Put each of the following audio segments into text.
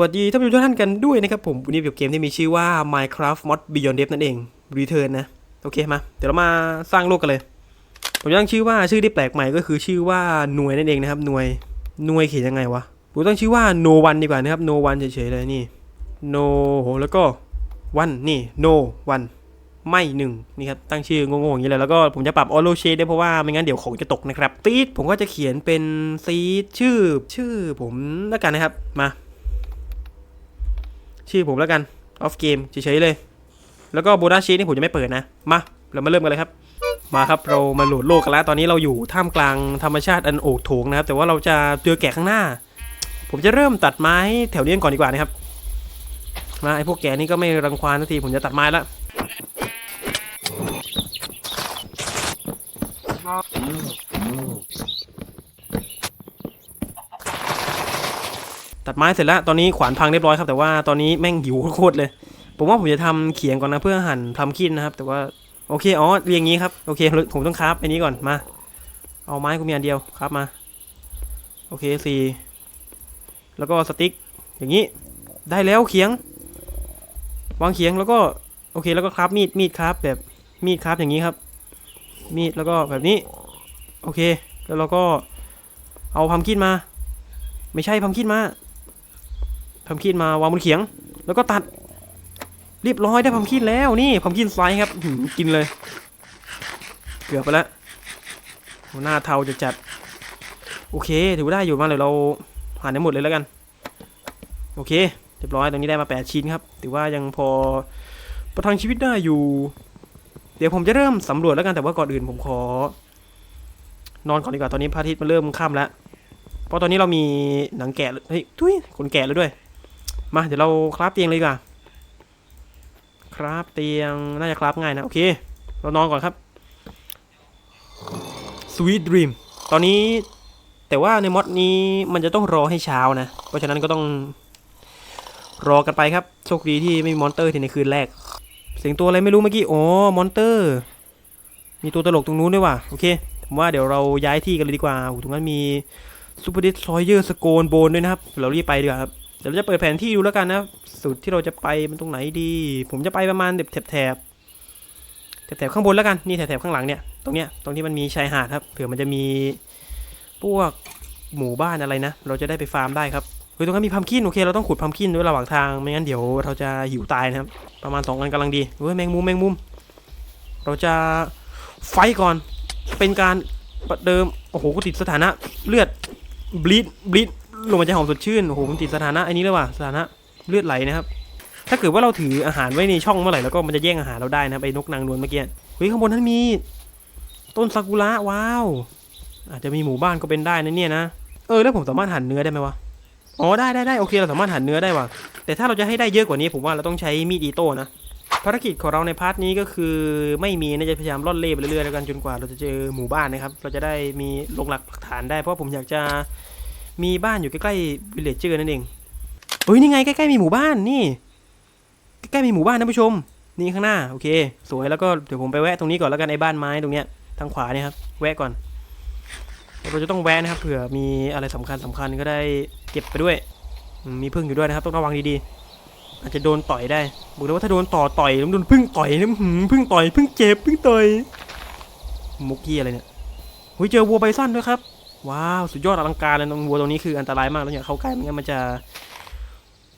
วัสดีท่านผู้ชมทุกท่านกันด้วยนะครับผมวันนี้อยู่กับเกมที่มีชื่อว่า Minecraft Mod Beyond Deep นั่นเอง Return นะ โอเคมา เดี๋ยวเรามาสร้างโลกกันเลย ผมตั้งชื่อว่าชื่อที่แปลกใหม่ก็คือชื่อว่าหน่วยนั่นเองนะครับหน่วยหน่วยเขียนยังไงวะผมตั้งชื่อว่า no one ดีกว่านะครับ no one เฉยๆเลยนี่ no แล้วก็ one นี่ no one ไม่หนึ่งนี่ครับตั้งชื่องงๆอย่างนี้เลยแล้วก็ผมจะปรับ auto shade ได้เพราะว่าไม่งั้นเดี๋ยวของจะตกนะครับซีดผมก็จะเขียนเป็นซีดชื่อชื่อผมแล้วกันนะครับมา ชื่อผมแล้วกัน off game เฉยๆเลย แล้วก็โบนัสชีนี่ผมจะไม่เปิดนะ มา เรามาเริ่มกันเลยครับ มาครับเรามาโหลดโลกกันแล้ว ตอนนี้เราอยู่ท่ามกลางธรรมชาติอันโอโถงนะครับ แต่ว่าเราจะเจอแกะข้างหน้า ผมจะเริ่มตัดไม้แถวนี้ก่อนดีกว่านะครับ มาไอพวกแกนี่ก็ไม่รังควานสักทีผมจะตัดไม้ล้ว ตัดไม้เสร็จแล้ว ตอนนี้ขวานพังเรียบร้อยครับ แต่ว่าตอนนี้แม่งหิวโคตรเลย ผมว่าผมจะทำเขียงก่อนนะเพื่อหั่นทำขี้นนะครับ แต่ว่าโอเค อ๋อเรียงงี้ครับ โอเค ผมต้องคราฟอันนี้ก่อน มา เอาไม้กูมีอันเดียวครับมา โอเคสี่แล้วก็สติ๊ก อย่างนี้ ได้แล้วเขียง วางเขียงแล้วก็ โอเค แล้วก็คราฟมีด มีดคราฟแบบ มีดคราฟอย่างนี้ครับ มีดแล้วก็แบบนี้ โอเค แล้วเราก็เอาพัมคินมา ไม่ใช่พัมคินมา พัมคินมาวางบนเขียง แล้วก็ตัด เรียบร้อยได้พัมคินแล้วนี่พัมคินไซส์ครับกินเลย เกือบไปแล้วหน้าเทาจะจัด โอเค ถือว่าได้อยู่มาเลยเราผ่านได้หมดเลยแล้วกัน โอเค เรียบร้อยตรงนี้ได้มา 8 ชิ้นครับ ถือว่ายังพอประทังชีวิตได้อยู่ เดี๋ยวผมจะเริ่มสำรวจแล้วกันแต่ว่าก่อนอื่นผมขอ นอนก่อนดีกว่าตอนนี้พระอาทิตย์มันเริ่มค่ำแล้ว เพราะตอนนี้เรามีหนังแกะเฮ้ยทุยขนแกะแล้วด้วย มาเดี๋ยวเราคราฟเตียงเลยดีกว่าคราฟเตียงน่าจะคราฟง่ายนะ โอเค เรานอนก่อนครับ Sweet Dream ตอนนี้แต่ว่าในมอดนี้มันจะต้องรอให้เช้านะ เพราะฉะนั้นก็ต้องรอกันไปครับ โชคดีที่ไม่มีมอนเตอร์ที่ในคืนแรก เสียงตัวอะไรไม่รู้เมื่อกี้โอ๋อมอนเตอร์ มีตัวตลกตรงนู้นด้วยว่ะ โอเค ผมว่าเดี๋ยวเราย้ายที่กันเลยดีกว่าโอ้โหตรงนั้นมีซูเปอร์ดิสซอยเยอร์สโกนโบนด้วยนะครับ เรารีบไปดีกว่าครับ ดี๋ยวเราจะเปิดแผนที่ดูแล้วกันนะสุดที่เราจะไปมันตรงไหนดี ผมจะไปประมาณแถบแถบแถบแถบข้างบนแล้วกันนี่แถบแถบข้างหลังเนี่ยตรงเนี้ยตรงที่มันมีชายหาดครับเผื่อมันจะมีพวกหมู่บ้านอะไรนะ เราจะได้ไปฟาร์มได้ครับเฮ้ยตรงนั้นมีพัมคินโอเคเราต้องขุดพัมคินด้วยระหว่างทางไม่งั้นเดี๋ยวเราจะหิวตายนะครับ ประมาณสองอันกำลังดีเฮ้ยแมงมุมแมงมุม เราจะไฟก่อนเป็นการประเดิมโอ้โหกูติดสถานะเลือดบลีดบลีด ลงมาจะหอมสดชื่นโอ้โหมันติดสถานะอันนี้เลยว่ะสถานะเลือดไหลนะครับ ถ้าเกิดว่าเราถืออาหารไว้ในช่องเมื่อไหร่แล้วก็มันจะแย่งอาหารเราได้นะครับไอ้นกนางนวลเมื่อกี้เฮ้ยข้างบนนั้นมี ต้นซากุระว้าว อาจจะมีหมู่บ้านก็เป็นได้นะเนี่ยนะเออแล้วผมสามารถหั่นเนื้อได้ไหมวะอ๋อได้ได้ได้โอเคเราสามารถหั่นเนื้อได้ว่ะแต่ถ้าเราจะให้ได้เยอะกว่านี้ผมว่าเราต้องใช้มีดอีโต้นะภารกิจของเราในพาร์ทนี้ก็คือไม่มีนะจะพยายามล่อนเล่ไปเรื่อยๆแล้วกันจนกว่าเราจะเจอหมู่บ้านนะครับ เราจะได้มีลงหลักปักฐานได้เพราะผมอยากจะ มีบ้านอยู่ใกล้ๆวิลเลจเจอร์นั่นเองเฮ้ยนี่ไงใกล้ๆมีหมู่บ้านนี่ ใกล้ๆมีหมู่บ้านนะผู้ชม นี่ข้างหน้าโอเค สวยแล้วก็เดี๋ยวผมไปแวะตรงนี้ก่อนแล้วกันไอ้บ้านไม้ตรงเนี้ยทางขวาเนี่ยครับแวะก่อนเราจะต้องแวะนะครับเผื่อมีอะไรสำคัญสำคัญก็ได้เก็บไปด้วย มีพึ่งอยู่ด้วยนะครับ ต้องระวังดีๆ อาจจะโดนต่อยได้บอกเลยว่าถ้าโดนต่อต่อยแล้วโดนพึ่งต่อยนี่หืมพึ่งต่อยพึ่งเจ็บพึ่งต่อยมุกกี้อะไรเนี่ยหุยเจอวัวไบซันด้วยครับ ว้าว สุดยอดอลังการเลยน้องวัวตัวนี้คืออันตรายมากแล้วอย่าเข้าใกล้ไม่งั้นมันจะ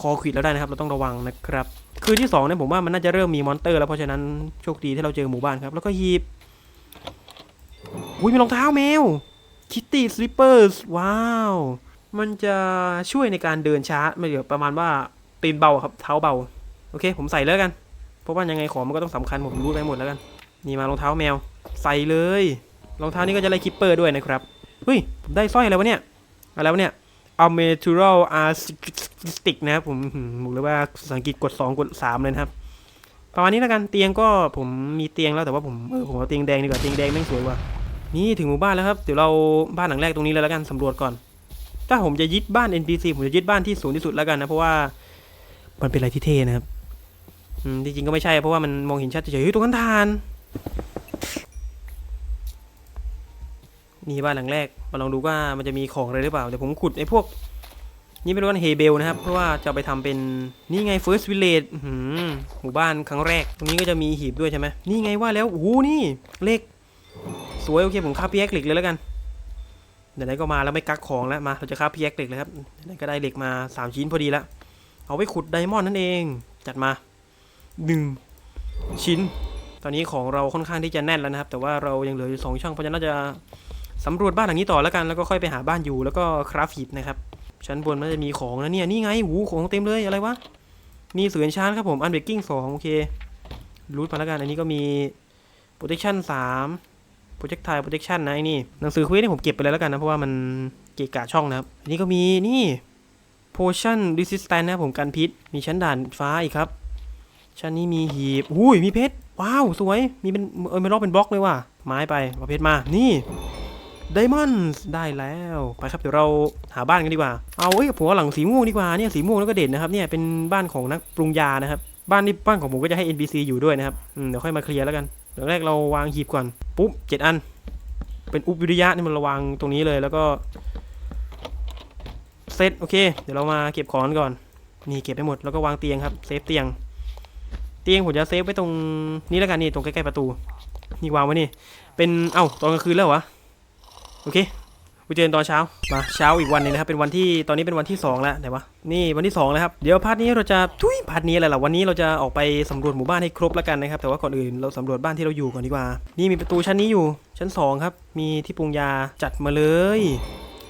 คอขวิดแล้วได้นะครับ เราต้องระวังนะครับ คืนที่สองเนี่ยผมว่ามันน่าจะเริ่มมีมอนเตอร์แล้วเพราะฉะนั้นโชคดีที่เราเจอหมู่บ้านครับ แล้วก็หยิบอุ้ยมีรองเท้าแมวคิตตี้สลิปเปอร์สว้าว มันจะช่วยในการเดินช้าไม่เดี๋ยวประมาณว่าตีนเบาครับเท้าเบา โอเค ผมใส่แล้วกัน เพราะว่ายังไงของมันก็ต้องสำคัญผมรู้ไปหมดแล้วกัน นี่มารองเท้าแมว ใส่เลย รองเท้านี้ก็จะไล่คิปเปอร์ด้วยนะครับ เฮ้ยผมได้สร้อยอะไรวะเนี่ย อะไรวะเนี่ย a m a t u r a l artistic นะครับผมบอกเลยว่าภาษาอังกฤษกด 2 กด 3 เลยนะครับประมาณนี้แล้วกันเตียงก็ผมมีเตียงแล้วแต่ว่าผมเออผมเอาเตียงแดงดีกว่าเตียงแดงแม่งสวยกว่านี่ถึงหมู่บ้านแล้วครับเดี๋ยวเราบ้านหลังแรกตรงนี้เลยแล้วกันสำรวจก่อน ถ้าผมจะยึดบ้าน NPC ผมจะยึดบ้านที่สูงที่สุดแล้วกันนะเพราะว่ามันเป็นอะไรที่เท่นะครับอืมจริงๆก็ไม่ใช่เพราะว่ามันมองเห็นชัดเฉยๆตรงนั้นทาน นี่บ้านหลังแรก มาลองดูว่ามันจะมีของอะไรหรือเปล่า เดี๋ยวผมขุดไอ้พวก นี่เป็นวันเฮเบลนะครับ เพราะว่าจะไปทำเป็นนี่ไง first village หหมู่บ้านครั้งแรก ตรงนี้ก็จะมีหีบด้วยใช่ไหมนี่ไงว่าแล้วโอ้โหนี่เหล็กสวยโอเคผมคาพีแอคเหล็กเลยแล้วกันเดี๋ยวไหนก็มาแล้วไม่กักของแล้วมาเราจะคาพีแอคเหล็กเลยครับไหนก็ได้เหล็กมาสามชิ้นพอดีล้วเอาไว้ขุดไดมอนด์นั่นเองจัดมาหนึ่งชิ้น ตอนนี้ของเราค่อนข้างที่จะแน่นแล้วนะครับ แต่ว่าเรายังเหลืออยู่สองช่องเพราะฉะนั้นเราจะ สำรวจบ้านหลังนี้ต่อแล้วกันแล้วก็ค่อยไปหาบ้านอยู่แล้วก็คราฟหีบนะครับชั้นบนมันจะมีของนะเนี่ยนี่ไงหูของเต็มเลยอะไรวะมีเสือนชานครับผมอันเบกกิ้งสองโอเครูทมาแล้วกันอันนี้ก็มี protection สาม projectile protection นะไอ้นี่หนังสือคุยนี่ผมเก็บไปเลยแล้วกันนะ เพราะว่ามันเกะกะช่องนะครับอันนี้ก็มีนี่ potion resistant นะผมกันพิษ มีชั้นด่านฟ้าอีกครับ ชั้นนี้มีหีบอุ้ยมีเพชร ว้าว สวย มีเป็นเออไม่รอบเป็นบล็อกเลยว่ะไม้ไปเอาเพชรมา นี่ Diamonds ได้แล้วไปครับเดี๋ยวเราหาบ้านกันดีกว่า เอาเอ้ยผมเอาหลังสีม่วงดีกว่าเนี่ยสีม่วงแล้วก็เด่นนะครับเนี่ยเป็นบ้านของนักปรุงยานะครับบ้านนี้บ้านของผมก็จะให้ NPC อยู่ด้วยนะครับเดี๋ยวค่อยมาเคลียร์แล้วกันเดี๋ยวแรกเราวางหีบก่อนปุ๊บเจ็ดอัน เป็นอุปวิริยะนี่มันระวางตรงนี้เลยแล้วก็เซตโอเค เดี๋ยวเรามาเก็บของก่อน นี่เก็บไปหมดแล้วก็วางเตียงครับเซฟเตียง เตียงผมจะเซฟไว้ตรงนี้แล้วกันนี่ตรงใกล้ๆประตูนี่วางไว้นี่เป็นเอ้าตอนกลางคืนแล้วเหรอวะ โอเคไปเจอกันตอนเช้ามาเช้าอีกวันหนึงนะครับเป็นวันที่ตอนนี้เป็นวันที่สองแล้วไหนวะนี่วันที่สองแล้วครับเดี๋ยวพาร์ทนี้เราจะทุยพาร์ทนี้อะไรล่ะวันนี้เราจะออกไปสำรวจหมู่บ้านให้ครบแล้วกันนะครับแต่ว่าก่อนอื่นเราสำรวจบ้านที่เราอยู่ก่อนดีกว่า นี่มีประตูชั้นนี้อยู่ชั้นสองครับ มีที่ปรุงยาจัดมาเลย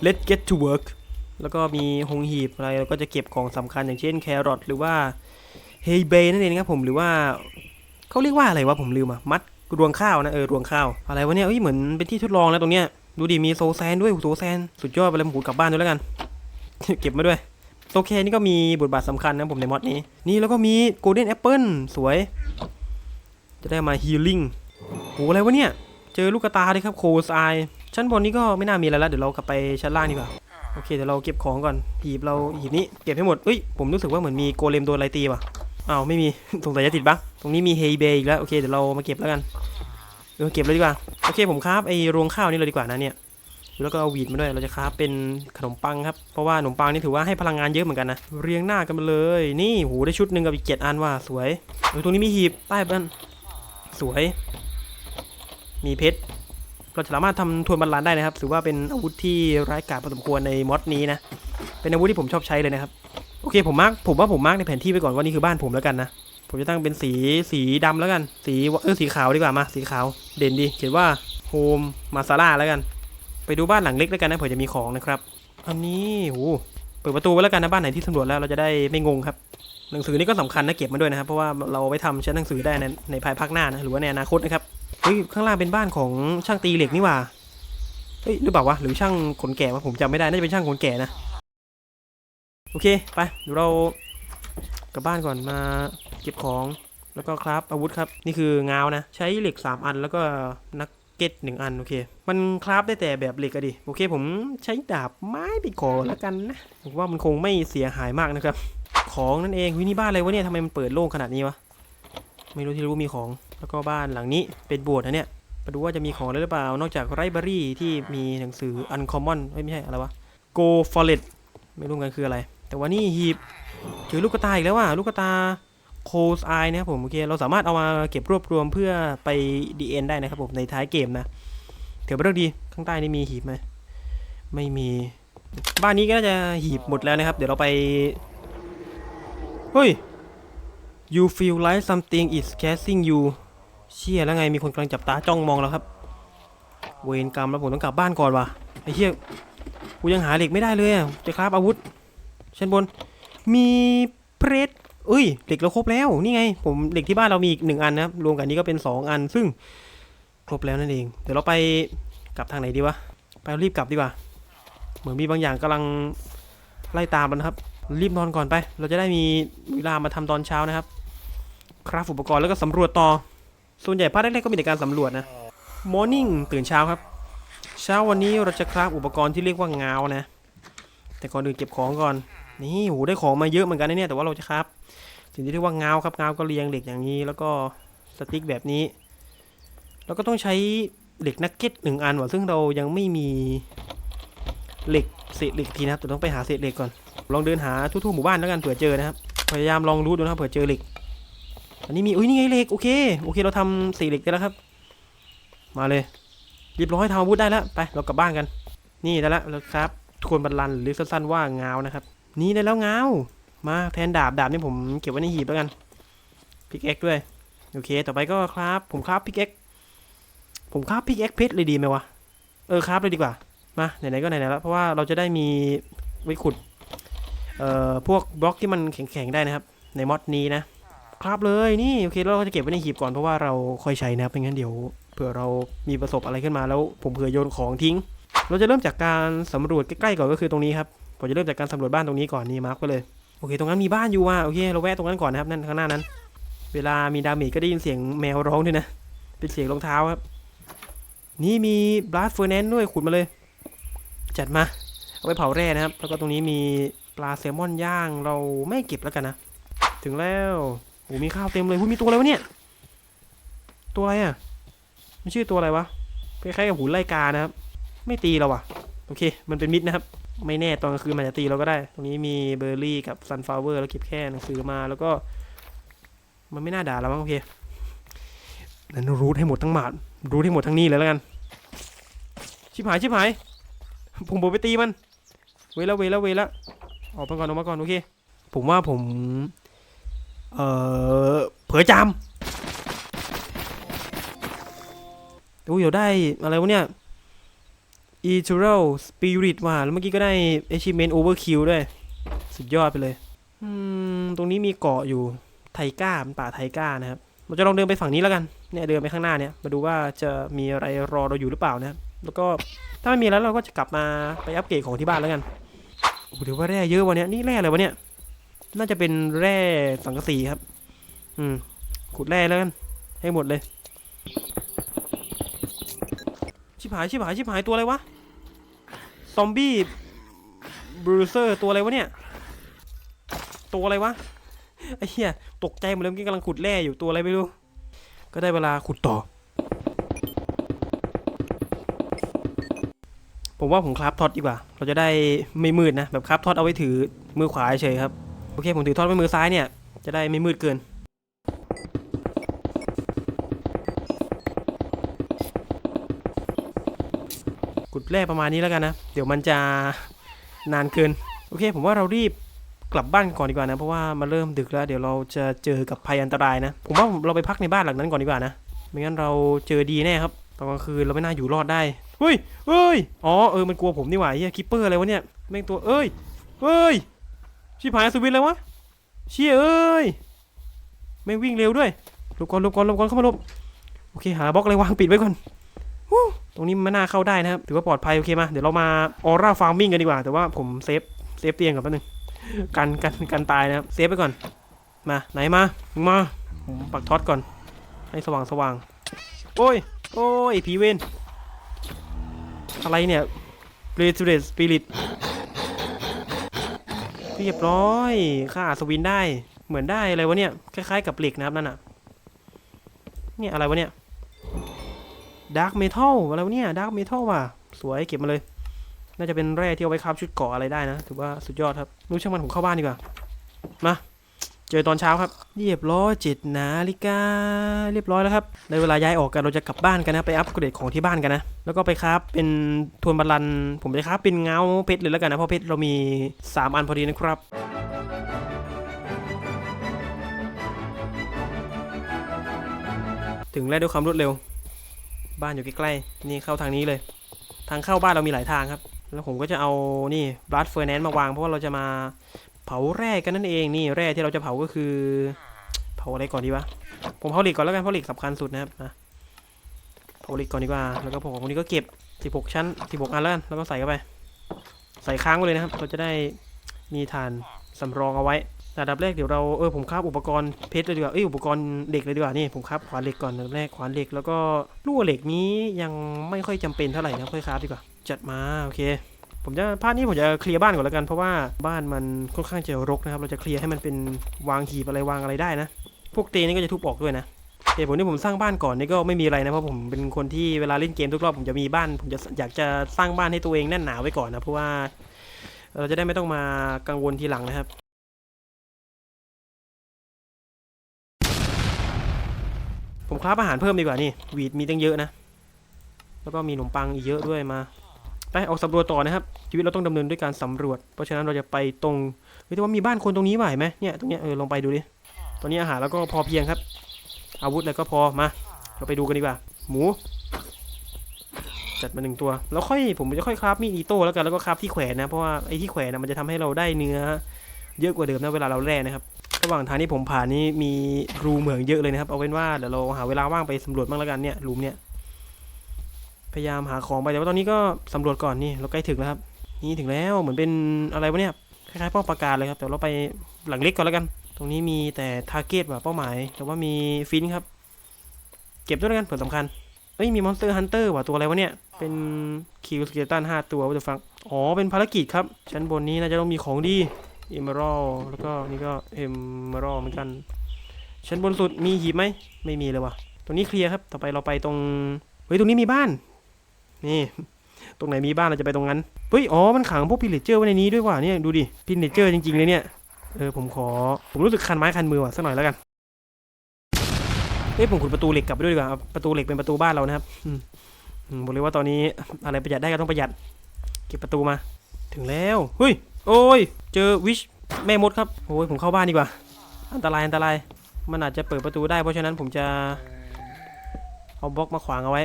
let's get to work แล้วก็มีหงหีบอะไรเราก็จะเก็บของสำคัญอย่างเช่นแครอทหรือว่าเฮเบนั่นเองครับผมหรือว่าเขาเรียกว่าอะไรวะผมลืมอะมัดรวงข้าวนะเออรวงข้าวอะไรวะเนี่ยเอ้ยเหมือนเป็นที่ทดลองแล้วตรงเนี้ย ดูดิมีโซแซนด้วยโซแซนสุดยอดไปเลยผมขูดกลับบ้านด้วยแล้วกัน เก็บมาด้วยโซแคนนี่ก็มีบทบาทสำคัญนะผมในมอดนี้ นี่แล้วก็มีโกลเด้นแอปเปิลสวย จะได้มาฮีลิ่งโหอะไรวะเนี่ย เจอลูกกระตาเลยครับโคสไอชั้นบนนี้ก็ไม่น่ามีอะไรแล้วเดี๋ยวเรากลับไปชั้นล่างดีกว่าโอเคเดี๋ยวเราเก็บของก่อนหีบเราหีบนี้เก็บให้หมดเอ้ยผมรู้สึกว่าเหมือนมีโกเลมโดนอะไรตีว่ะอ้าวไม่มีสงสัยจะติดบ้างตรงนี้มีเฮเบอีกแล้วโอเคเดี๋ยวเรามาเก็บแล้วกัน เออเก็บเลยดีกว่า โอเคผมคราฟไอ้รวงข้าวนี่เลยดีกว่านะเนี่ย แล้วก็เอาวีดมาด้วย เราจะคราฟเป็นขนมปังครับ เพราะว่าขนมปังนี่ถือว่าให้พลังงานเยอะเหมือนกันนะ เรียงหน้ากันมาเลย นี่โหได้ชุดหนึ่งกับอีกเจ็ดอันว่ะสวยเออตรงนี้มีหีบใต้บ้านสวย มีเพชร เราจะสามารถทำทวนบรรลันได้นะครับ ถือว่าเป็นอาวุธที่ร้ายกาจพอสมควรในมอดนี้นะ เป็นอาวุธที่ผมชอบใช้เลยนะครับ โอเคผมมาร์กผมว่าผมมาร์กในแผนที่ไปก่อนว่านี่คือบ้านผมแล้วกันนะ ผมจะตั้งเป็นสีสีดำแล้วกัน สีเออสีขาวดีกว่ามา สีขาวเด่นดีเขียนว่าโฮมมาซาร่าแล้วกัน ไปดูบ้านหลังเล็กแล้วกันนะเผื่อจะมีของนะครับ อันนี้โหเปิดประตูไว้แล้วกันนะบ้านไหนที่สำรวจแล้วเราจะได้ไม่งงครับ หนังสือนี่ก็สำคัญนะเก็บมาด้วยนะครับ เพราะว่าเราไปทำชั้นหนังสือได้ในในภายภาคหน้านะหรือว่าในอนาคตนะครับเฮ้ยข้างล่างเป็นบ้านของช่างตีเหล็กนี่ว่าเฮ้ยหรือเปล่าวะหรือช่างขนแก่วะผมจำไม่ได้น่าจะเป็นช่างขนแก่นะโอเคไปเดี๋ยวเรา กลับบ้านก่อนมาเก็บของ แล้วก็ครับอาวุธครับ นี่คืองาวนะ ใช้เหล็ก 3 อันแล้วก็นักเก็ตหนึ่งอัน โอเค มันคราฟได้แต่แบบเหล็กอะดิ โอเค ผมใช้ดาบไม้ไปก่อนแล้วกันนะผมว่ามันคงไม่เสียหายมากนะครับ ของนั่นเองวินี่บ้านอะไรวะเนี่ยทำไมมันเปิดโล่งขนาดนี้วะ ไม่รู้ที่รู้มีของ แล้วก็บ้านหลังนี้เป็นโบสถ์นะเนี่ยมาดูว่าจะมีของอะไรหรือเปล่า นอกจากไรบรารีที่มีหนังสือ Uncommon เอ้ยไม่ใช่อะไรวะ Go f o r e s t ไม่รู้กันคืออะไร แต่ว่านี่หีบเจอลูกกระตายอีกแล้วว่ะลูกกระตา c o s Eye นะครับผมโอเคเราสามารถเอามาเก็บรวบรวมเพื่อไป DN ได้นะครับผมในท้ายเกมนะถือว่าเรื่องดีข้างใต้นี่มีหีบไหมไม่มีบ้านนี้ก็น่าจะหีบหมดแล้วนะครับ เดี๋ยวเราไปเฮ้ย you feel like something is catching you เชี่ยแล้วไงมีคนกำลังจับตาจ้องมองเราครับ เวรกรรมแล้วผมต้องกลับบ้านก่อนว่ะไอ้เหี้ยกูยังหาเหล็กไม่ได้เลยจะคราบอาวุธ ชั้นบน มีเพรสเอ้ยเหล็กเราครบแล้วนี่ไง ผมเหล็กที่บ้านเรามีอีกหนึ่งอันนะครับรวมกันนี้ก็เป็นสองอัน ซึ่งครบแล้วนั่นเอง เดี๋ยวเราไปกลับทางไหนดีวะไปรีบกลับดีกว่า เหมือนมีบางอย่างกำลังไล่ตามเรานะครับ รีบนอนก่อนไป เราจะได้มีเวลามาทำตอนเช้านะครับ คราฟอุปกรณ์แล้วก็สำรวจต่อ ส่วนใหญ่ภาคแรกๆก็มีแต่การสำรวจนะ Morning ตื่นเช้าครับ เช้าวันนี้เราจะคราฟอุปกรณ์ที่เรียกว่าเงานะ แต่ก่อนอื่นเก็บของก่อน นี่โหได้ของมาเยอะเหมือนกันนะเนี่ยแต่ว่าเราจะคราฟสิ่งที่เรียกว่าเงาครับเงาก็เรียงเหล็กอย่างนี้ แล้วก็สติ๊กแบบนี้ แล้วก็ต้องใช้เหล็กนักเก็ตหนึ่งอันว่ะซึ่งเรายังไม่มีเหล็กเศษเหล็กทีนะครับแต่ต้องไปหาเศษเหล็กก่อน ลองเดินหาทั่วๆหมู่บ้านแล้วกันเผื่อเจอนะครับพยายามลองรูดดูนะครับเผื่อเจอเหล็ก อันนี้มีอุ้ยนี่ไงเหล็กโอเคโอเคเราทำสี่เหล็กได้แล้วครับ มาเลยเรียบร้อยทำอาวุธได้แล้วไปเรากลับบ้านกัน นี่ได้แล้วแล้วครับทวนบรรลันหรือสั้นๆว่างานะครับ นี่ได้แล้วเงามาแทนดาบดาบนี่ผมเก็บไว้ในหีบแล้วกันพิกเอ็กด้วย โอเค ต่อไปก็ครับ ผมครับพิกเอ็กผมครับพิกเอ็กเพชรเลยดีไหมวะ เออครับเลยดีกว่า มาไหนๆก็ไหนๆแล้ว เพราะว่าเราจะได้มีไว้ขุด เอ่อ พวกบล็อกที่มันแข็งๆได้นะครับ ในมอดนี้นะ ครับเลยนี่โอเคเราก็จะเก็บไว้ในหีบก่อนเพราะว่าเราค่อยใช้นะครับไม่งั้นเดี๋ยวเผื่อเรามีประสบอะไรขึ้นมาแล้ว ผมเผื่อโยนของทิ้ง เราจะเริ่มจากการสำรวจใกล้ๆก่อนก็คือตรงนี้ครับ ผมจะเริ่มจากการสำรวจบ้านตรงนี้ก่อนนี่มาร์กไปเลยโอเค ตรงนั้นมีบ้านอยู่ว่ะโอเคเราแวะตรงนั้นก่อนนะครับนั่นข้างหน้านั้น เวลามีดาเมจก็ได้ยินเสียงแมวร้องด้วยนะเป็นเสียงรองเท้าครับ นี่มีบลัสเฟอร์แนนด้วยขุดมาเลย จัดมา เอาไปเผาแร่นะครับ แล้วก็ตรงนี้มีปลาแซลมอนย่างเราไม่เก็บแล้วกันนะ ถึงแล้วโอ้มีข้าวเต็มเลยหุ้มีตัวอะไรวะเนี่ย ตัวอะไรอะมันชื่อตัวอะไรวะคล้ายๆกับหุ่นไล่กานะครับ ไม่ตีเราอะ โอเค มันเป็นมิดนะครับ ไม่แน่ตอนกลางคืนมันจะตีเราก็ได้ ตรงนี้มีเบอร์รี่กับซันฟลาวเวอร์แล้วเก็บแค่หนังสือมาแล้วก็ มันไม่น่าด่าเราบ้างโอเคนั้นรูทให้หมดทั้งหมาดรูทให้หมดทั้งนี้เลยแล้วกัน ชิบหายชิบหายผมบอกไปตีมัน เวล้วเวล้วเวล้วออกมาก่อนออกมาก่อนโอเค ผมว่าผม เอ่อเผลอจามอุ้ยเดี๋ยวได้อะไรวะเนี่ย Eternal Spirit ว่ะแล้วเมื่อกี้ก็ได้ Achievement Overkill ด้วย สุดยอดไปเลย อืม ตรงนี้มีเกาะอยู่ ไทก้าเป็นป่าไทก้านะครับ เราจะลองเดินไปฝั่งนี้แล้วกัน เนี่ยเดินไปข้างหน้าเนี่ย มาดูว่าจะมีอะไรรอเราอยู่หรือเปล่านะครับแล้วก็ถ้าไม่มีแล้วเราก็จะกลับมาไปอัปเกรดของที่บ้านแล้วกันโอ้โหเดี๋ยวว่าแร่เยอะวะเนี่ยนี่แร่อะไรวะเนี่ย น่าจะเป็นแร่สังกะสีครับ อืม ขุดแร่แล้วกัน ให้หมดเลย ชิบหายชิบหายชิบหายตัวอะไรวะ ซอมบี้บรูเซอร์ตัวอะไรวะเนี่ย ตัวอะไรวะไอ้เหี้ยตกใจหมดเลยเมื่อกี้กำลังขุดแร่อยู่ตัวอะไรไม่รู้ ก็ได้เวลาขุดต่อ ผมว่าผมคราฟท็อตดีกว่า เราจะได้ไม่มืดนะ แบบคราฟท็อตเอาไว้ถือมือขวาเฉยครับ โอเค ผมถือท็อตไว้มือซ้ายเนี่ย จะได้ไม่มืดเกิน แร่ประมาณนี้แล้วกันนะ เดี๋ยวมันจะนานเกิน โอเค ผมว่าเรารีบกลับบ้านก่อนดีกว่านะ เพราะว่ามันเริ่มดึกแล้ว เดี๋ยวเราจะเจอกับภัยอันตรายนะ ผมว่าเราไปพักในบ้านหลังนั้นก่อนดีกว่านะ ไม่งั้นเราเจอดีแน่ครับ ตอนกลางคืนเราไม่น่าอยู่รอดได้ เฮ้ยเฮ้ย อ๋อ เออ มันกลัวผมนี่หว่าเฮียคิปเปอร์อะไรวะเนี่ย แม่งตัว เอ้ยเฮ้ย ชิบหายสวิตเลยวะ เชี่ยเอ้ย แม่งวิ่งเร็วด้วยลบก่อนลบก่อนลบก่อนเข้ามาลบ โอเค หาบล็อกอะไรวางปิดไว้ก่อนวู้ ตรงนี้มันน่าเข้าได้นะครับ ถือว่าปลอดภัยโอเคมาเดี๋ยวเรามาออร่าฟาร์มมิ่งกันดีกว่า แต่ว่าผมเซฟเซฟเตียงก่อนแป๊บนึงกันกันกันตายนะครับเซฟไปก่อน มาไหนมามาผมปักท็อตก่อน ให้สว่างสว่างโอ้ย โอ้ยผีเวนอะไรเนี่ย r e s u r r e c t Spirit เรียบร้อยค่าสวินได้เหมือนได้อะไรวะเนี่ย คล้ายๆกับเหล็กนะครับนั่นน่ะเนี่ยอะไรวะเนี่ย Dark Metal อะไรเนี่ย Dark Metal ว่ะ สวยเก็บมาเลย น่าจะเป็นแร่ที่เอาไว้คราฟชุดเกราะอะไรได้นะ ถือว่าสุดยอดครับรู้ช่างมันผมเข้าบ้านดีกว่า มา เจอตอนเช้าครับ เรียบร้อยเจ็ดนาฬิกา เรียบร้อยแล้วครับได้เวลาย้ายออกกันเราจะกลับบ้านกันนะ ไปอัปเกรดของที่บ้านกันนะ แล้วก็ไปคราฟเป็นทวนบาลัน ผมจะคราฟเป็นเงาเพชรเลยแล้วกันนะเพราะเพชรเรามี 3 อันพอดีนะครับถึงแล้วด้วยความรวดเร็ว บ้านอยู่ใกล้ๆ นี่เข้าทางนี้เลย ทางเข้าบ้านเรามีหลายทางครับ แล้วผมก็จะเอานี่บลัดเฟอร์แนนซ์มาวาง เพราะว่าเราจะมาเผาแร่กันนั่นเอง นี่แร่ที่เราจะเผาก็คือ เผาอะไรก่อนดีวะ ผมเผาเหล็กก่อนแล้วกัน เพราะเหล็กสำคัญสุดนะครับนะเผาเหล็กก่อนดีกว่า แล้วก็ผมของนนี้ก็เก็บ 16 ชั้น 16 อันแล้วกัน แล้วก็ใส่เข้าไป ใส่ค้างไว้เลยนะครับ เราจะได้มีฐานสำรองเอาไว้ อันดับแรกเดี๋ยวเราเออผมคาบอุปกรณ์เพชรเลยดีกว่าเอ้ยอุปกรณ์เหล็กเลยดีกว่านี่ผมคาบขวานเหล็กก่อนอันดับแรกขวานเหล็กแล้วก็ลู่เหล็กนี้ยังไม่ค่อยจำเป็นเท่าไหร่นะค่อยคาบดีกว่า จัดมาโอเค ผมจะพาร์ทนี้ผมจะเคลียร์บ้านก่อนแล้วกันเพราะว่าบ้านมันค่อนข้างจะรกนะครับ เราจะเคลียร์ให้มันเป็นวางหีบอะไรวางอะไรได้นะ พวกเตนี่ก็จะทุบออกด้วยนะเหตุผลที่ผมสร้างบ้านก่อนนี่ก็ไม่มีอะไรนะเพราะผมเป็นคนที่เวลาเล่นเกมทุกรอบผมจะมีบ้าน ผมจะอยากจะสร้างบ้านให้ตัวเองแน่นหนาไว้ก่อนนะเพราะว่าเราจะได้ไม่ต้องมากังวลทีหลังนะครับ ราฟอาหารเพิ่มดีกว่านี่วีดมีตั้งเยอะนะ แล้วก็มีขนมปังอีกเยอะด้วยมาไปออกสำรวจต่อนะครับ ชีวิตเราต้องดำเนินด้วยการสำรวจ เพราะฉะนั้นเราจะไปตรงเฮ้ยแต่ว่ามีบ้านคนตรงนี้ว่ะเห็นไหมเนี่ยตรงเนี้ยเออลองไปดูดิตอนนี้อาหารแล้วก็พอเพียงครับ อาวุธอะไรก็พอมา เราไปดูกันดีกว่า หมู จัดมาหนึ่งตัว แล้วค่อยผมจะค่อยคราฟมีดอีโต้แล้วกันแล้วก็คราฟที่แขวนนะเพราะว่าไอ้ที่แขวนนะมันจะทำให้เราได้เนื้อ เยอะกว่าเดิมนะเวลาเราแร่นะครับ ระหว่างทางที่ผมผ่านนี่มีรูเหมืองเยอะเลยนะครับ เอาเป็นว่าเดี๋ยวเราหาเวลาว่างไปสำรวจบ้างแล้วกันเนี่ยรูมเนี่ยพยายามหาของไปแต่ว่าตอนนี้ก็สำรวจก่อนนี่เราใกล้ถึงแล้วครับ นี่ถึงแล้วเหมือนเป็นอะไรวะเนี่ยคล้ายๆป้าประกาศเลยครับแต่เราไปหลังเล็กก่อนแล้วกัน ตรงนี้มีแต่ทาร์เก็ตแบบเป้าหมาย แต่ว่ามีฟินครับ เก็บด้วยแล้วกันเผื่อสำคัญเอ้ยมีมอนสเตอร์ฮันเตอร์ว่ะตัวอะไรวะเนี่ย เป็นคิวสเกตันห้าตัวว่าจะฟังอ๋อเป็นภารกิจครับชั้นบนนี้น่าจะต้องมีของดี อมเมอรัลแล้วก็นี่ก็เอมเมอรัลเหมือนกัน ชั้นบนสุดมีหีบไหม ไม่มีเลยว่ะ ตรงนี้เคลียร์ครับ ต่อไปเราไปตรง เฮ้ย ตรงนี้มีบ้าน นี่ ตรงไหนมีบ้านเราจะไปตรงนั้น เฮ้ย อ๋อ มันขังพวกพิลิเจอร์ไว้ในนี้ด้วยว่ะเนี่ย ดูดิ พิลิเจอร์จริงๆเลยเนี่ย เออ ผมขอ ผมรู้สึกคันไม้คันมือว่ะสักหน่อยแล้วกัน เฮ้ย ผมขุดประตูเหล็กกลับไปด้วยดีกว่า ประตูเหล็กเป็นประตูบ้านเรานะครับอืมอืมบอกเลยว่าตอนนี้อะไรประหยัดได้ก็ต้องประหยัด เก็บประตูมา ถึงแล้ว เฮ้ย โอ้ย เจอวิชแม่มดครับโอ้ยผมเข้าบ้านดีกว่า อันตรายอันตราย มันอาจจะเปิดประตูได้ เพราะฉะนั้นผมจะเอาบล็อกมาขวางเอาไว้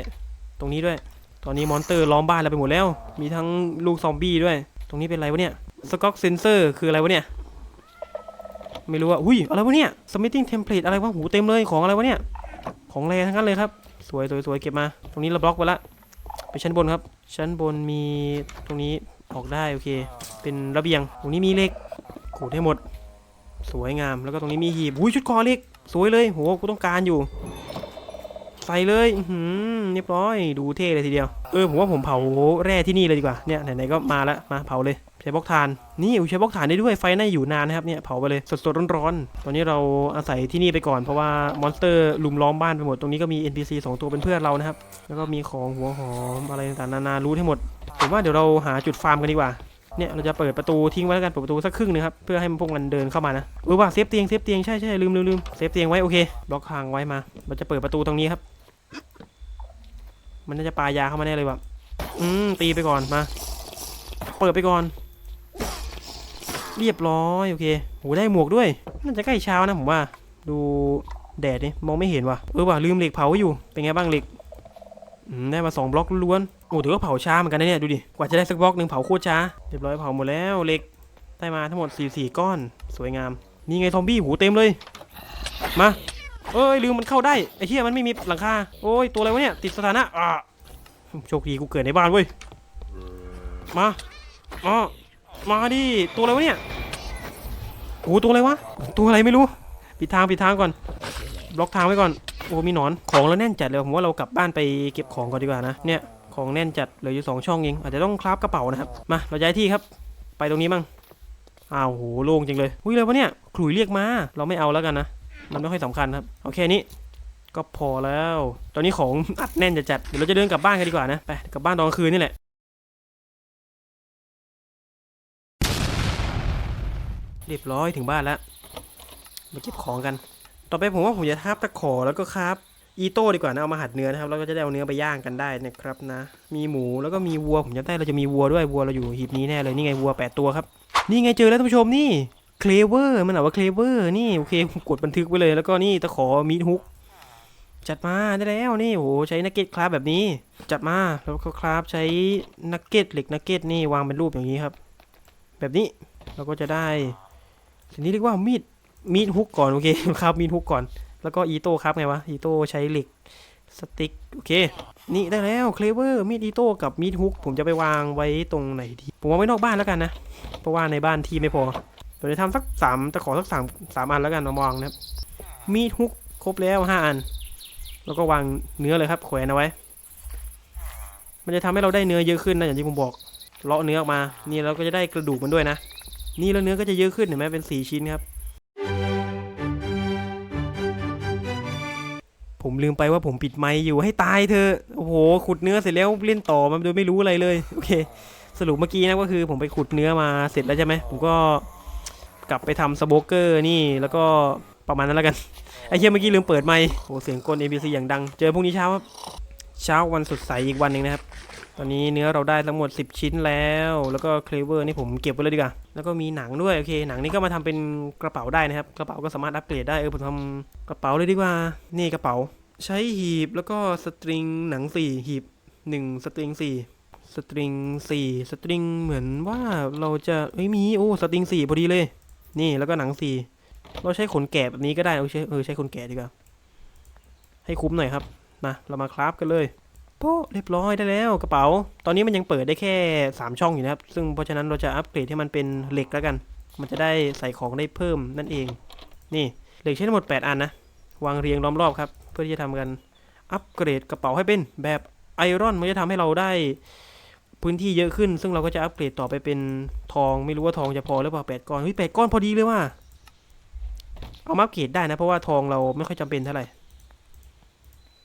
ตรงนี้ด้วย ตอนนี้มอนเตอร์ล้อมบ้านเราไปหมดแล้ว มีทั้งลูกซอมบี้ด้วย ตรงนี้เป็นอะไรวะเนี่ย สก็อกเซนเซอร์คืออะไรวะเนี่ย ไม่รู้ว่าอุ้ย อะไรวะเนี่ยสมิ t ติ้งเทมเพลตอะไรวะ หูเต็มเลยของอะไรวะเนี่ย ของแรทั้งนั้นเลยครับ สวยสวยสวยเก็บมา ตรงนี้เราบล็อกไปละ ไปชั้นบนครับ ชั้นบนมีตรงนี้ ออกได้โอเค เป็นระเบียง ตรงนี้มีเหล็กขูดให้หมด สวยงาม แล้วก็ตรงนี้มีหีบอุ้ยชุดคอเหล็ก สวยเลยโหกูต้องการอยู่ ใส่เลยหือเรียบร้อย ดูเท่เลยทีเดียว เออผมว่าผมเผาแร่ที่นี่เลยดีกว่า เนี่ยไหนๆก็มาแล้วมาเผาเลยใช้บล็อกทาน นี่ใช้บล็อกทานได้ด้วยไฟน่าอยู่นานนะครับเนี่ยเผาไปเลยสดๆร้อนๆ ตอนนี้เราอาศัยที่นี่ไปก่อนเพราะว่ามอนสเตอร์ลุมล้อมบ้านไปหมด ตรงนี้ก็มี NPC สองตัวเป็นเพื่อนเรานะครับ แล้วก็มีของหัวหอมอะไรต่างๆนานารู้ให้หมด ผมว่าเดี๋ยวเราหาจุดฟาร์มกันดีกว่า เนี่ยเราจะเปิดประตูทิ้งไว้แล้วกันเปิดประตูสักครึ่งนึงครับเพื่อให้มันพวกมันเดินเข้ามานะเออว่าเซฟเตียงเซฟเตียงใช่ใช่ลืมลืมลืมเซฟเตียงไว้โอเคบล็อกทางไว้มา เราจะเปิดประตูตรงนี้ครับ มันน่าจะปายาเข้ามาแน่เลยว่ะอืมตีไปก่อนมา เปิดไปก่อน เรียบร้อยโอเคโหได้หมวกด้วยน่าจะใกล้เช้านะผมว่า ดูแดดนี่มองไม่เห็นว่ะเออว่ะลืมเหล็กเผาไว้อยู่เป็นไงบ้างเหล็กได้มาสองบล็อกล้วน โอ้ถือว่าเผาช้าเหมือนกันนะเนี่ยดูดิ กว่าจะได้สักบล็อกหนึ่งเผาโคตรช้า เรียบร้อยเผาหมดแล้วเหล็กได้มาทั้งหมด 4 4 ก้อน สวยงาม นี่ไงซอมบี้หูเต็มเลย มา เอ้ยลืมมันเข้าได้ ไอ้เหี้ยมันไม่มีหลังคา โอ้ยตัวอะไรวะเนี่ยติดสถานะอ่าโชคดีกูเกิดในบ้านเว้ย มา มา มาดิตัวอะไรวะเนี่ยโอ้ตัวอะไรวะ ตัวอะไรไม่รู้ ปิดทางปิดทางก่อน บล็อกทางไว้ก่อน โอ้มีหนอน ของเราแน่นจัดเลยผมว่าเรากลับบ้านไปเก็บของก่อนดีกว่านะ เนี่ย ของแน่นจัดเหลืออยู่สองช่องเองอาจจะต้องคราฟกระเป๋านะครับ มาเราย้ายที่ครับ ไปตรงนี้มั่งอ้าวโหโล่งจริงเลยอุ้ยอะไรวะเนี่ยขลุยเรียกมาเราไม่เอาแล้วกันนะมันไม่ค่อยสำคัญครับโอเคนี้ก็พอแล้ว ตอนนี้ของอัดแน่นจะจัดเดี๋ยวเราจะเดินกลับบ้านกันดีกว่านะไปกลับบ้านตอนกลางคืนนี่แหละเรียบร้อยถึงบ้านแล้วมาเก็บของกัน ต่อไปผมว่าผมจะทับตะขอแล้วก็ครับ อีโต้ดีกว่านะเอามาหัดเนื้อนะครับแล้วก็จะได้เอาเนื้อไปย่างกันได้นะครับนะ มีหมูแล้วก็มีวัวผมจำได้เราจะมีวัวด้วยวัวเราอยู่หีบนี้แน่เลยนี่ไงวัวแปดตัวครับนี่ไงเจอแล้วท่านผู้ชมนี่เคลเวอร์มันอ่านว่าเคลเวอร์นี่โอเคผมกดบันทึกไว้เลยแล้วก็นี่ตะขอมีดฮุกจัดมาได้แล้วนี่โหใช้นักเก็ตคราฟแบบนี้จัดมาแล้วก็คราฟใช้นักเก็ตเหล็กนักเก็ตนี่วางเป็นรูปอย่างนี้ครับ แบบนี้เราก็จะได้สิ่งนี้เรียกว่ามีดมีดฮุกก่อนโอเคครับมีดฮุกก่อน แล้วก็อีโต้ครับไงวะอีโต้ใช้เหล็กสติ๊กโอเค นี่ได้แล้วเคลเวอร์มีดอีโต้กับมีดฮุกผมจะไปวางไว้ตรงไหนดี ผมวางไว้นอกบ้านแล้วกันนะ เพราะว่าในบ้านที่ไม่พอเดี๋ยวจะทำสักสามตะขอสักสามสามอันแล้วกันมาวางนะครับมีดฮุกครบแล้วห้าอัน แล้วก็วางเนื้อเลยครับแขวนเอาไว้ มันจะทำให้เราได้เนื้อเยอะขึ้นนะอย่างที่ผมบอกเลาะเนื้อออกมา นี่เราก็จะได้กระดูกมันด้วยนะ นี่แล้วเนื้อก็จะเยอะขึ้นเห็นไหมเป็นสี่ชิ้นครับ ผมลืมไปว่าผมปิดไมค์อยู่ให้ตายเธอโอ้โหขุดเนื้อเสร็จแล้วเล่นต่อมันโดยไม่รู้อะไรเลยโอเค สรุปเมื่อกี้นะก็คือผมไปขุดเนื้อมาเสร็จแล้วใช่ไหมผมก็กลับไปทำสโบเกอร์นี่แล้วก็ประมาณนั้นแล้วกันไอ้เหี้ยเมื่อกี้ลืมเปิดไมค์โอ้เสียงกล ABC อย่างดัง เจอพรุ่งนี้เช้าครับเช้าวันสดใสอีกวันหนึ่งนะครับ ตอนนี้เนื้อเราได้ทั้งหมด 10 ชิ้นแล้ว แล้วก็เคลเวอร์นี่ผมเก็บไว้เลยดีกว่า แล้วก็มีหนังด้วย โอเค หนังนี่ก็มาทำเป็นกระเป๋าได้นะครับ กระเป๋าก็สามารถอัปเกรดได้ เออผมทำกระเป๋าเลยดีกว่า นี่กระเป๋า ใช้หีบ แล้วก็สตริงหนังสี่หีบหนึ่งสตริงสี่สตริงสี่สตริงเหมือนว่าเราจะเอ้ยมี โอ้ สตริงสี่พอดีเลย นี่ แล้วก็หนังสี่เราใช้ขนแกะแบบนี้ก็ได้ เอาใช้เออใช้ขนแกะดีกว่า ให้คุ้มหน่อยครับ มา เรามาคราฟกันเลย โป๊ะเรียบร้อยได้แล้วกระเป๋า ตอนนี้มันยังเปิดได้แค่ 3 ช่องอยู่นะครับ ซึ่งเพราะฉะนั้นเราจะอัปเกรดให้มันเป็นเหล็กแล้วกัน มันจะได้ใส่ของได้เพิ่มนั่นเอง นี่เหล็กใช้ทั้งหมด 8 อันนะ วางเรียงล้อมรอบครับ เพื่อที่จะทำกันอัปเกรดกระเป๋าให้เป็นแบบไอรอนมันจะทำให้เราได้พื้นที่เยอะขึ้น ซึ่งเราก็จะอัปเกรดต่อไปเป็นทอง ไม่รู้ว่าทองจะพอหรือเปล่าแปดก้อนเฮ้ยแปดก้อนพอดีเลยว่ะเอามาอัปเกรดได้นะ เพราะว่าทองเราไม่ค่อยจำเป็นเท่าไหร่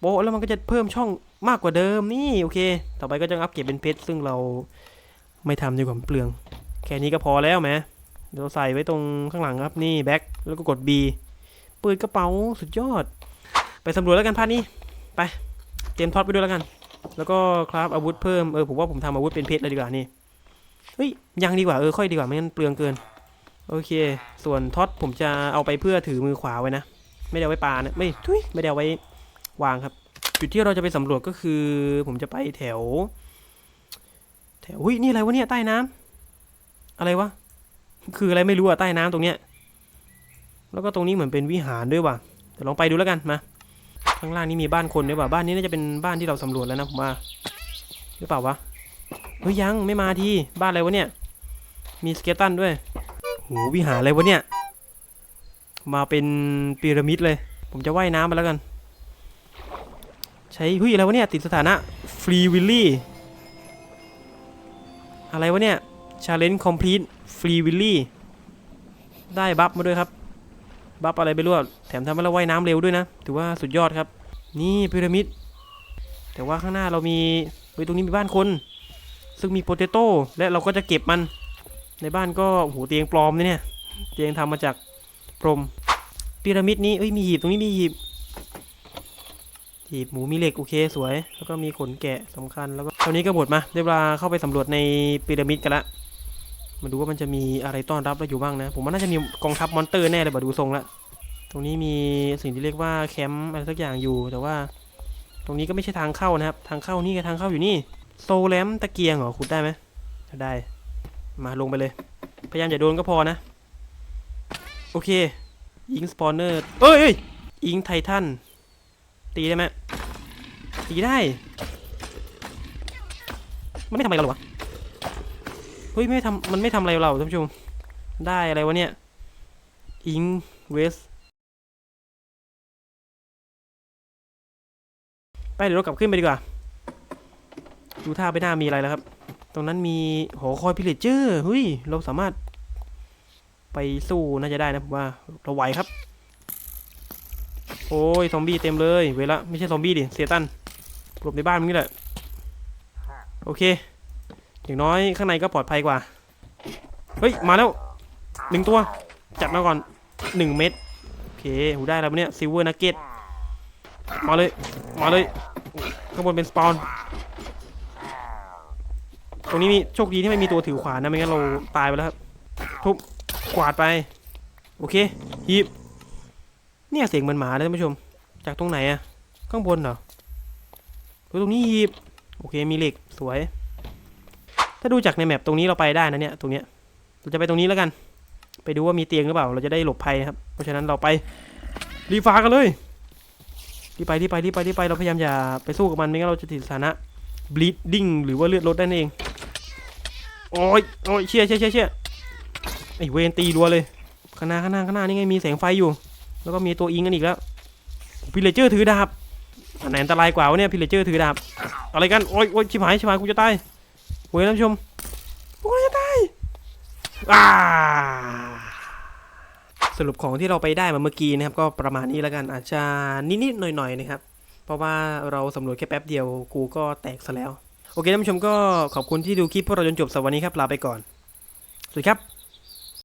ป๊ะแล้วมันก็จะเพิ่มช่องมากกว่าเดิมนี่โอเค ต่อไปก็จะอัปเกรดเป็นเพชรซึ่งเราไม่ทำดีกว่าเปลือง แค่นี้ก็พอแล้วไหมเดี๋ยวใส่ไว้ตรงข้างหลังครับนี่แบ็คแล้วก็กด B ปิดกระเป๋าสุดยอด ไปสำรวจแล้วกันพานี้ไปเตรียมท็อตไปด้วยแล้วกัน แล้วก็คราฟอาวุธเพิ่มเออผมว่าผมทำอาวุธเป็นเพชรเลยดีกว่านี่เฮ้ยยังดีกว่าเออค่อยดีกว่าไม่งั้นเปลืองเกินโอเค ส่วนท็อตผมจะเอาไปเพื่อถือมือขวาไว้นะ ไม่ได้ไว้ปานะไม่ทุยไม่ได้ไว้ วางครับ จุดที่เราจะไปสำรวจก็คือ ผมจะไปแถว แถวอุ้ยนี่อะไรวะเนี่ยใต้น้ำอะไรวะ คืออะไรไม่รู้อะใต้น้ำตรงเนี้ย แล้วก็ตรงนี้เหมือนเป็นวิหารด้วยว่ะเดี๋ยวลองไปดูแล้วกันมาข้างล่างนี้มีบ้านคนด้วยว่ะบ้านนี้น่าจะเป็นบ้านที่เราสำรวจแล้วนะผมว่าหรือเปล่าวะเฮ้ยยังไม่มาทีบ้านอะไรวะเนี่ย มีสเกตันด้วยโหวิหารอะไรวะเนี่ย มาเป็นพีระมิดเลย ผมจะว่ายน้ำไปแล้วกัน ใช้เฮ้ยอะไรวะเนี่ยติดสถานะฟรีวิลลี่อะไรวะเนี่ยชาเลนจ์คอมพลีทฟรีวิลลี่ได้บัฟมาด้วยครับ บัฟอะไรไปรู้แถมทำให้เราว่ายน้ำเร็วด้วยนะ ถือว่าสุดยอดครับ นี่พีระมิด แต่ว่าข้างหน้าเรามีเฮ้ยตรงนี้มีบ้านคน ซึ่งมีโปเตโต้และเราก็จะเก็บมัน ในบ้านก็โอ้โหเตียงปลอมเนี่ยเตียงทำมาจากพรมพีระมิดนี้เอ้ยมีหีบตรงนี้มีหีบ หีบหมูมีเหล็กโอเคสวย แล้วก็มีขนแกะสำคัญแล้วก็ตอนนี้ก็หมดมาได้เวลาเข้าไปสำรวจในพีระมิดกันละมาดูว่ามันจะมีอะไรต้อนรับเราอยู่บ้างนะ ผมว่าน่าจะมีกองทัพมอนเตอร์แน่เลยบาดูทรงละตรงนี้มีสิ่งที่เรียกว่าแคมป์อะไรสักอย่างอยู่แต่ว่า ตรงนี้ก็ไม่ใช่ทางเข้านะครับ ทางเข้านี่ไงทางเข้าอยู่นี่โซแลมตะเกียงเหรอขุดได้ไหมได้ มาลงไปเลย พยายามอย่าโดนก็พอนะ โอเค ยิงสปอนเนอร์เอ้ยเอ้ยยิงไททัน ตีได้ไหมตีได้ มันไม่ทำอะไรเราหรอเฮ้ยไม่ทำมันไม่ทำอะไรเราท่านผู้ชม ได้อะไรวะเนี่ยอิงเวสไปเดี๋ยวเรากลับขึ้นไปดีกว่า ดูท่าไปหน้ามีอะไรแล้วครับ ตรงนั้นมีหอคอยพิเลเจอร์เฮ้ย เราสามารถไปสู้น่าจะได้นะผมว่าเราไหวครับ โอ้ยซอมบี้เต็มเลยเวลาไม่ใช่ซอมบี้ดิเซตันหลบในบ้านมึงนี่แหละโอเค อย่างน้อยข้างในก็ปลอดภัยกว่า เฮ้ย มาแล้วหนึ่งตัว จัดมาก่อนหนึ่งเม็ดโอเคหูได้แล้วเนี่ยซิลเวอร์นักเก็ตมาเลย มาเลย ข้างบนเป็นสปอนตรงนี้มีโชคดีที่ไม่มีตัวถือขวานนะไม่งั้นเราตายไปแล้วครับทุบกวาดไป โอเคหีบ เนี่ยเสียงเหมันหมาเลยท่านผู้ชม จากตรงไหนอะข้างบนเหรอเฮ้ยตรงนี้หีบ โอเคมีเหล็กสวย ถ้าดูจากในแมปตรงนี้เราไปได้นะเนี่ยตรงเนี้ยเราจะไปตรงนี้แล้วกัน ไปดูว่ามีเตียงหรือเปล่า เราจะได้หลบภัยครับ เพราะฉะนั้นเราไปรีฟ้ากันเลยรีบไปรีบไปรีบไปรีบไปเราพยายามอย่าไปสู้กับมันไม่งั้นเราจะติดสถานะ bleeding หรือว่าเลือดลดได้นั่นเองโอ้ยโอ้ยเชี่ยเชี่ยเชี่ยเชี่ยไอเวนตีรัวเลยข้างหน้าข้างหน้าข้างหน้านี่ไงมีแสงไฟอยู่ แล้วก็มีตัวอิงกันอีกแล้วพิเลเจอร์ถือดาบอันไหนอันตรายกว่าวะเนี่ยพิเลเจอร์ถือดาบอะไรกันโอ้ยโอ้ยชิบหายชิบหายกูจะตายโอ้ยท่านผู้ชมกูจะตายอ่าสรุปของที่เราไปได้มาเมื่อกี้นะครับ ก็ประมาณนี้แล้วกันอาจจะนิดๆหน่อยๆนะครับ เพราะว่าเราสำรวจแค่แป๊บเดียวกูก็แตกซะแล้ว โอเคท่านผู้ชมก็ขอบคุณที่ดูคลิปพวกเราจนจบสวันนี้ครับลาไปก่อนสวัสดีครับ